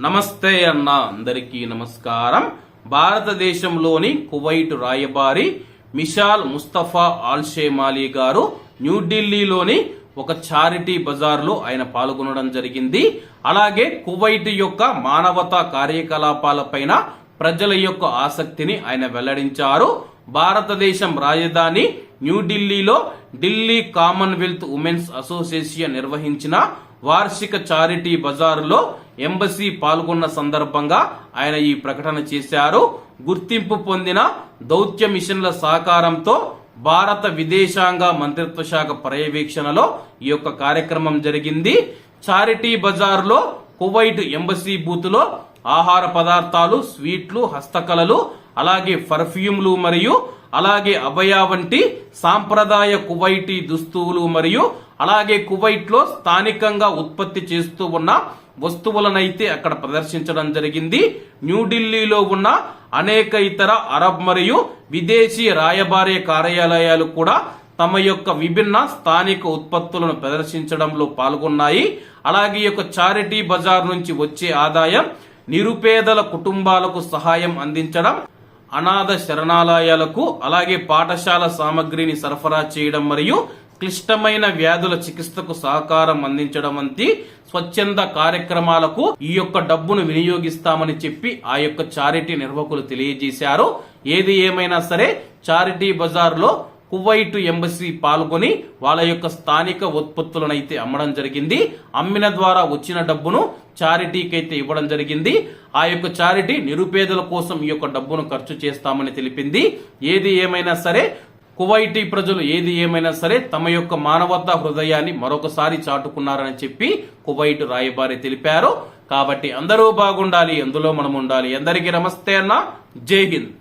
నమస్తే అన్న అందరికీ నమస్కారం. భారతదేశంలోని కువైట్ రాయబారి మిషాల్ ముస్తఫా ఆల్షేమాలి గారు న్యూఢిల్లీలోని ఒక చారిటీ బజార్లో ఆయన పాల్గొనడం జరిగింది. అలాగే కువైట్ యొక్క మానవతా కార్యకలాపాలపైన ప్రజల యొక్క ఆసక్తిని ఆయన వెల్లడించారు. భారతదేశం రాజధాని న్యూఢిల్లీలో ఢిల్లీ కామన్వెల్త్ ఉమెన్స్ అసోసియేషన్ నిర్వహించిన వార్షిక చారిటీ బజారులో ఎంబసీ పాల్గొన్న సందర్భంగా ఆయన ఈ ప్రకటన చేశారు. గుర్తింపు పొందిన దౌత్య మిషన్ల సహకారంతో భారత విదేశాంగ మంత్రిత్వ శాఖ పర్యవేక్షణలో ఈ యొక్క కార్యక్రమం జరిగింది. చారిటీ బజార్లో కువైట్ ఎంబసీ బూత్లో ఆహార పదార్థాలు స్వీట్లు హస్తకళలు అలాగే పర్ఫ్యూమ్లు మరియు అలాగే అభయ వంటి సాంప్రదాయ కువైటీ దుస్తువులు మరియు అలాగే కువైట్లో స్థానికంగా ఉత్పత్తి చేస్తూ ఉన్న వస్తువులనైతే అక్కడ ప్రదర్శించడం జరిగింది. న్యూఢిల్లీలో ఉన్న అనేక ఇతర అరబ్ మరియు విదేశీ రాయబారే కార్యాలయాలు కూడా తమ యొక్క విభిన్న స్థానిక ఉత్పత్తులను ప్రదర్శించడంలో పాల్గొన్నాయి. అలాగే యొక్క చారిటీ బజార్ నుంచి వచ్చే ఆదాయం నిరుపేదల కుటుంబాలకు సహాయం అందించడం అనాథ శరణాలయాలకు అలాగే పాఠశాల సామగ్రిని సరఫరా చేయడం మరియు క్లిష్టమైన వ్యాధుల చికిత్సకు సహకారం అందించడం వంటి స్వచ్ఛంద కార్యక్రమాలకు ఈ యొక్క డబ్బును వినియోగిస్తామని చెప్పి ఆ యొక్క చారిటీ నిర్వాహకులు తెలియజేశారు. ఏది ఏమైనా సరే చారిటీ బజార్లో కువైట్ ఎంబసీ పాల్గొని వాళ్ళ యొక్క స్థానిక ఉత్పత్తులను అయితే అమ్మడం జరిగింది. అమ్మిన ద్వారా వచ్చిన డబ్బును చారిటీకి అయితే ఇవ్వడం జరిగింది. ఆ యొక్క చారిటీ నిరుపేదల కోసం ఈ యొక్క డబ్బును ఖర్చు చేస్తామని తెలిపింది. ఏది ఏమైనా సరే కువైటీ ప్రజలు ఏది ఏమైనా సరే తమ యొక్క మానవతా హృదయాన్ని మరొకసారి చాటుకున్నారని చెప్పి కువైట్ రాయబారి తెలిపారు. కాబట్టి అందరూ బాగుండాలి అందులో మనం ఉండాలి అందరికీ నమస్తే అన్న. జై హింద్.